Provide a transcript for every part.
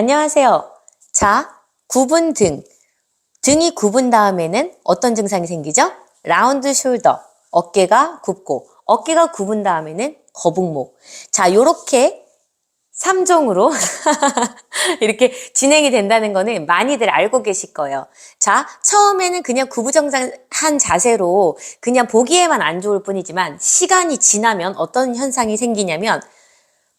안녕하세요. 자, 굽은 등. 등이 굽은 다음에는 어떤 증상이 생기죠? 라운드 숄더. 어깨가 굽고, 어깨가 굽은 다음에는 거북목. 자, 요렇게 3종으로 이렇게 진행이 된다는 거는 많이들 알고 계실 거예요. 자, 처음에는 그냥 구부정상한 자세로 그냥 보기에만 안 좋을 뿐이지만 시간이 지나면 어떤 현상이 생기냐면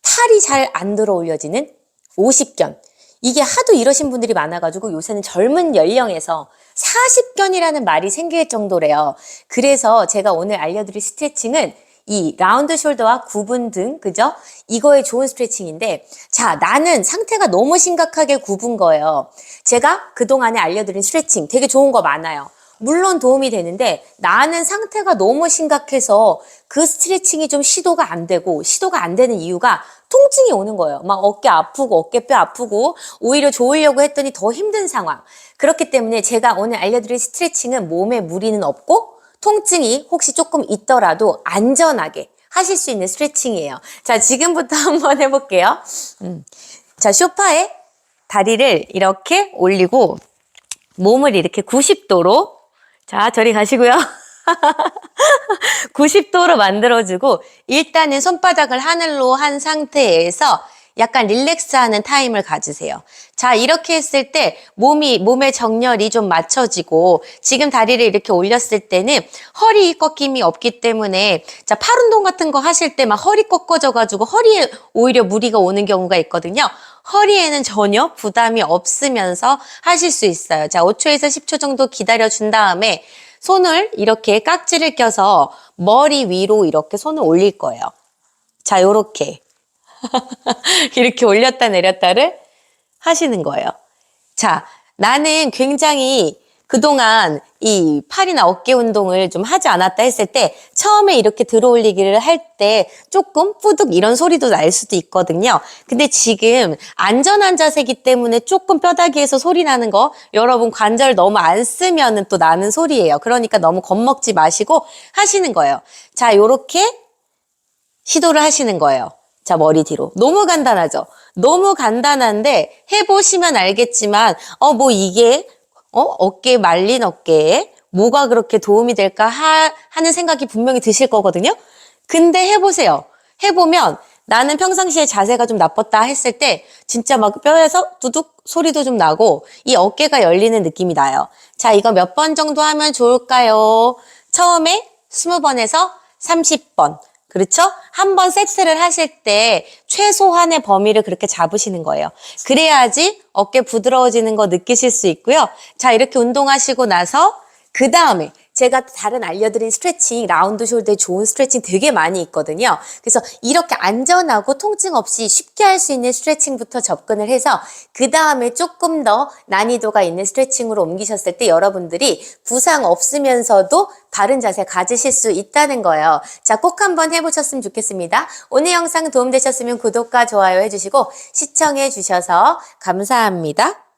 팔이 잘 안 들어 올려지는 50견. 이게 하도 이러신 분들이 많아가지고 요새는 젊은 연령에서 40견이라는 말이 생길 정도래요. 그래서 제가 오늘 알려드릴 스트레칭은 이 라운드 숄더와 구분 등, 그죠? 이거에 좋은 스트레칭인데, 자, 나는 상태가 너무 심각하게 굽은 거예요. 제가 그동안에 알려드린 스트레칭 되게 좋은 거 많아요. 물론 도움이 되는데 나는 상태가 너무 심각해서 그 스트레칭이 좀 시도가 안 되고 시도가 안 되는 이유가 통증이 오는 거예요. 막 어깨 아프고 어깨뼈 아프고 오히려 좋으려고 했더니 더 힘든 상황. 그렇기 때문에 제가 오늘 알려드릴 스트레칭은 몸에 무리는 없고 통증이 혹시 조금 있더라도 안전하게 하실 수 있는 스트레칭이에요. 자, 지금부터 한번 해볼게요. 음. 자, 소파에 다리를 이렇게 올리고 몸을 이렇게 90도로 자, 저리 가시고요. 90도로 만들어주고 일단은 손바닥을 하늘로 한 상태에서 약간 릴렉스하는 타임을 가지세요. 자, 이렇게 했을 때 몸이 몸의 정렬이 좀 맞춰지고 지금 다리를 이렇게 올렸을 때는 허리 꺾임이 없기 때문에 자, 팔 운동 같은 거 하실 때 막 허리 꺾어져 가지고 허리에 오히려 무리가 오는 경우가 있거든요. 허리에는 전혀 부담이 없으면서 하실 수 있어요. 자, 5초에서 10초 정도 기다려 준 다음에 손을 이렇게 깍지를 껴서 머리 위로 이렇게 손을 올릴 거예요. 자, 요렇게. 이렇게 올렸다 내렸다를 하시는 거예요. 자, 나는 굉장히 그동안 이 팔이나 어깨 운동을 좀 하지 않았다 했을 때 처음에 이렇게 들어 올리기를 할 때 조금 뿌득 이런 소리도 날 수도 있거든요. 근데 지금 안전한 자세기 때문에 조금 뼈다귀에서 소리 나는 거 여러분 관절 너무 안 쓰면은 또 나는 소리예요. 그러니까 너무 겁먹지 마시고 하시는 거예요. 자, 요렇게 시도를 하시는 거예요. 자, 머리 뒤로. 너무 간단하죠? 너무 간단한데 해보시면 알겠지만, 어, 뭐 이게, 어, 어깨 말린 어깨에 뭐가 그렇게 도움이 될까 하, 하는 생각이 분명히 드실 거거든요? 근데 해보세요. 해보면 나는 평상시에 자세가 좀 나빴다 했을 때 진짜 막 뼈에서 두둑 소리도 좀 나고 이 어깨가 열리는 느낌이 나요. 자, 이거 몇 번 정도 하면 좋을까요? 처음에 20번에서 30번. 그렇죠? 한 번 세트를 하실 때 최소한의 범위를 그렇게 잡으시는 거예요. 그래야지 어깨 부드러워지는 거 느끼실 수 있고요. 자, 이렇게 운동하시고 나서 그 다음에 제가 다른 알려드린 스트레칭, 라운드 숄더에 좋은 스트레칭 되게 많이 있거든요. 그래서 이렇게 안전하고 통증 없이 쉽게 할 수 있는 스트레칭부터 접근을 해서 그 다음에 조금 더 난이도가 있는 스트레칭으로 옮기셨을 때 여러분들이 부상 없으면서도 바른 자세 가지실 수 있다는 거예요. 자, 꼭 한번 해보셨으면 좋겠습니다. 오늘 영상 도움되셨으면 구독과 좋아요 해주시고 시청해 주셔서 감사합니다.